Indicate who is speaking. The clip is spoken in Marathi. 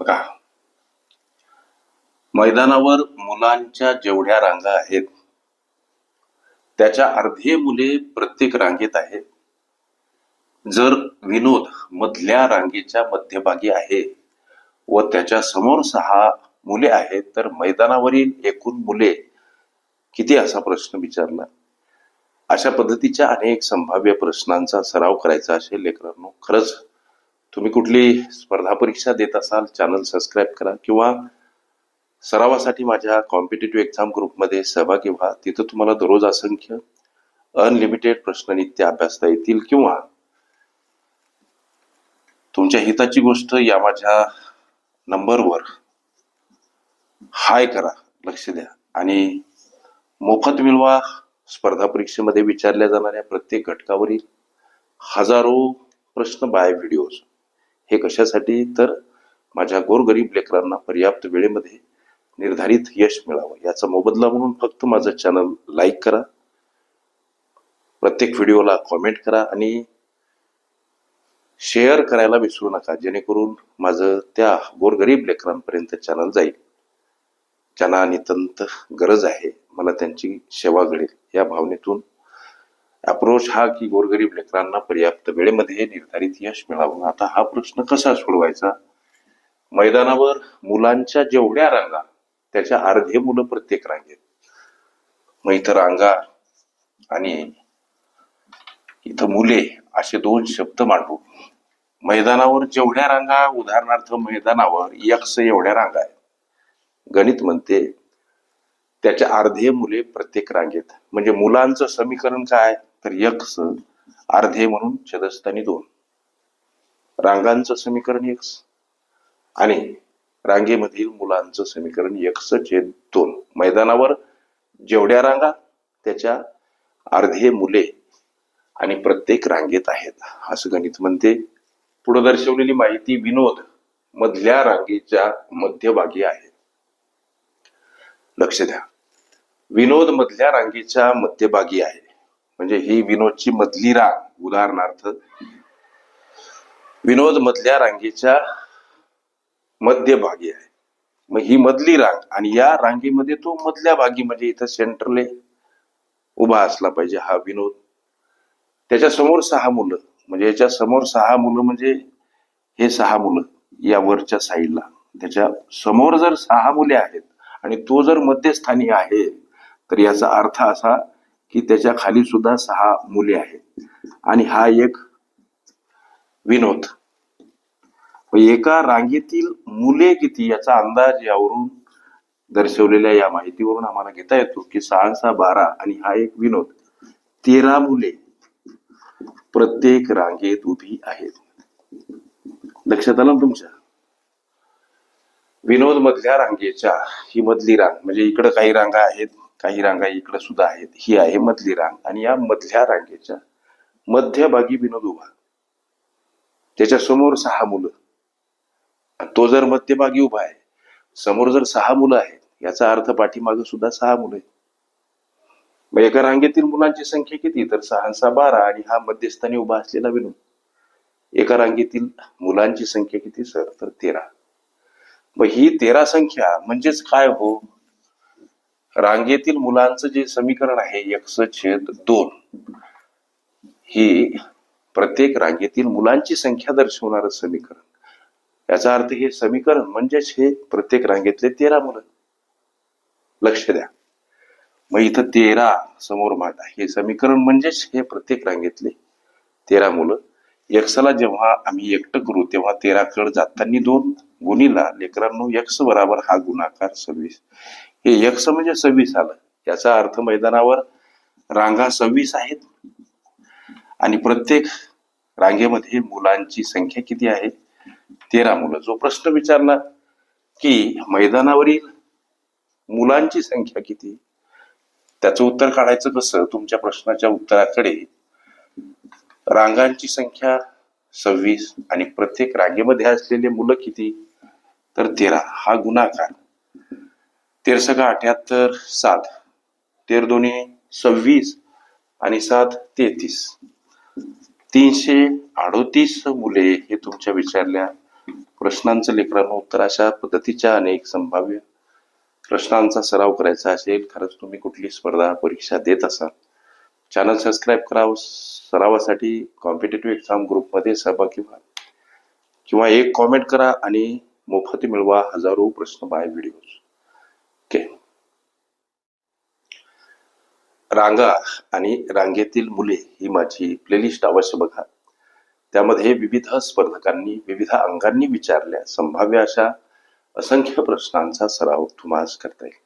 Speaker 1: बघा. मैदानावर मुलांच्या जेवढ्या रांगा आहेत त्याच्या अर्धे मुले प्रत्येक रांगेत आहेत. जर विनोद मधल्या रांगेच्या मध्यभागी आहे व त्याच्यासमोर सहा मुले आहेत तर मैदानावरील एकूण मुले किती असा प्रश्न विचारला? अशा पद्धतीच्या अनेक संभाव्य प्रश्नांचा सराव करायचा असेल लेकरांनो. खरंच तुम्ही कुठली स्पर्धा परीक्षा देत असाल चॅनल सबस्क्राईब करा किंवा सरावासाठी माझ्या कॉम्पिटेटिव्ह एक्झाम ग्रुपमध्ये सहभागी व्हा. तिथं तुम्हाला दररोज असंख्य अनलिमिटेड प्रश्न नित्य अभ्यासता येतील किंवा तुमच्या हिताची गोष्ट या माझ्या नंबरवर हाय करा लक्ष द्या. आणि मोफत मिळवा स्पर्धा परीक्षेमध्ये विचारल्या जाणाऱ्या प्रत्येक घटकावरील हजारो प्रश्न बाय व्हिडिओज हे कशासाठी? तर माझ्या गोरगरीब लेकरांना पर्याप्त वेळेमध्ये निर्धारित यश मिळावं. याचा मोबदला म्हणून फक्त माझं चॅनल लाईक करा. प्रत्येक व्हिडिओला कॉमेंट करा आणि शेअर करायला विसरू नका. जेणेकरून माझं त्या गोरगरीब लेकरांपर्यंत चॅनल जाईल. ज्यांना नितंत गरज आहे मला त्यांची सेवा घडेल. या भावनेतून अप्रोच हा की गोरगरीब लेकरांना पर्याप्त वेळेमध्ये निर्धारित यश मिळावं. आता हा प्रश्न कसा सोडवायचा? मैदानावर मुलांच्या जेवढ्या रांगा त्याच्या अर्धे मुलं प्रत्येक रांगेत. मग इथं रांगा आणि इथं मुले असे दोन शब्द मांडू. मैदानावर जेवढ्या रांगा उदाहरणार्थ मैदानावर यक्ष एवढ्या रांगा आहेत. गणित म्हणते त्याच्या अर्धे मुले प्रत्येक रांगेत. म्हणजे मुलांचं समीकरण काय? तर यक्ष अर्धे म्हणून छदस्थानी दोन. रांगांचं समीकरण यक्ष आणि रांगेमधील मुलांचं समीकरण यक्ष छेद दोन. मैदानावर जेवढ्या रांगा त्याच्या अर्धे मुले आणि प्रत्येक रांगेत आहेत. असं गणित म्हणते. पुढे दर्शवलेली माहिती विनोद मधल्या रांगेच्या मध्यभागी आहे. लक्ष द्या. विनोद मधल्या रांगेच्या मध्यभागी आहे. म्हणजे ही विनोदची मधली रांग उदाहरणार्थ. विनोद मधल्या रांगेच्या मध्यभागी आहे. मग ही मधली रांग आणि या रांगेमध्ये तो मधल्या भागी म्हणजे इथं सेंटरले उभा असला पाहिजे हा विनोद. त्याच्यासमोर सहा मुलं म्हणजे याच्या समोर सहा मुलं म्हणजे हे सहा मुलं या वरच्या साईडला त्याच्यासमोर जर सहा मुले आहेत आणि तो जर मध्यस्थानी आहे तर याचा अर्थ असा की त्याच्याखाली सुद्धा सहा मुले आहेत. आणि हा एक विनोद. एका रांगेतील मुले किती याचा अंदाज यावरून दर्शवलेल्या या माहितीवरून आम्हाला घेता येतो की सहा सहा बारा आणि हा एक विनोद. तेरा मुले प्रत्येक रांगेत उभी आहेत. लक्षात आलं तुमच्या? विनोद मधल्या रांगेच्या ही मधली रांग म्हणजे इकडं काही रांगा आहेत काही रांगा इकडे सुद्धा आहेत. ही आहे मधली रांग आणि या मधल्या रांगेच्या मध्यभागी विनोद उभा. त्याच्यासमोर सहा मुलं. तो जर मध्यभागी उभा आहे समोर जर सहा मुलं आहेत याचा अर्थ पाठीमागे सुद्धा सहा मुलं आहेत. मग एका रांगेतील मुलांची संख्या किती? तर सहा सहा बारा आणि हा मध्यस्थानी उभा असलेला विनोद. एका रांगेतील मुलांची संख्या किती सर? तर तेरा. मग ही तेरा संख्या म्हणजेच काय हो? रांगेतील मुलांचं जे समीकरण आहे एकशे छेद दोन ही प्रत्येक रांगेतील मुलांची संख्या दर्शवणारं समीकरण. याचा अर्थ हे समीकरण म्हणजेच हे प्रत्येक रांगेतले तेरा मुलं. लक्ष द्या. मग इथं तेरा समोर मांडा. हे समीकरण म्हणजेच हे प्रत्येक रांगेतले तेरा मुलं. यक्षला जेव्हा आम्ही एकटं करू तेव्हा तेरा कड जाताना दोन. गुणीला लेकरांनो यक्ष बराबर हा गुणाकार सव्वीस. हे यक्ष म्हणजे सव्वीस आलं. याचा अर्थ मैदानावर रांगा सव्वीस आहेत. आणि प्रत्येक रांगेमध्ये मुलांची संख्या किती आहे? तेरा मुलं. जो प्रश्न विचारला की मैदानावरील मुलांची संख्या किती? त्याचं उत्तर काढायचं कसं? तुमच्या प्रश्नाच्या उत्तराकडे रांगांची संख्या सव्वीस आणि प्रत्येक रांगेमध्ये असलेले मुलं किती? तर तेरा हा गुणाकार. तेर सगळं अठ्याहत्तर सात. तेर दोन्ही सव्वीस आणि सात तेहतीस. तीनशे अडोतीस मुले हे तुमच्या विचारल्या. प्रश्नांचं लेकरांनो उत्तर अशा पद्धतीच्या अनेक संभाव्य प्रश्नांचा सराव करायचा असेल खरंच तुम्ही कुठली स्पर्धा परीक्षा देत असाल. चॅनल सबस्क्राईब करा सरावासाठी कॉम्पिटेटिव्ह एक्झाम ग्रुपमध्ये सहभागी व्हा. किंवा एक कॉमेंट करा आणि मोफत मिळवा हजारो प्रश्न बाय व्हिडिओ ओके रांगा आणि रांगेतील मुले ही माझी प्लेलिस्ट अवश्य बघा त्यामध्ये विविध स्पर्धकांनी विविध अंगांनी विचारल्या संभाव्य अशा असंख्य प्रश्नांचा सराव तुम्हाला करता येईल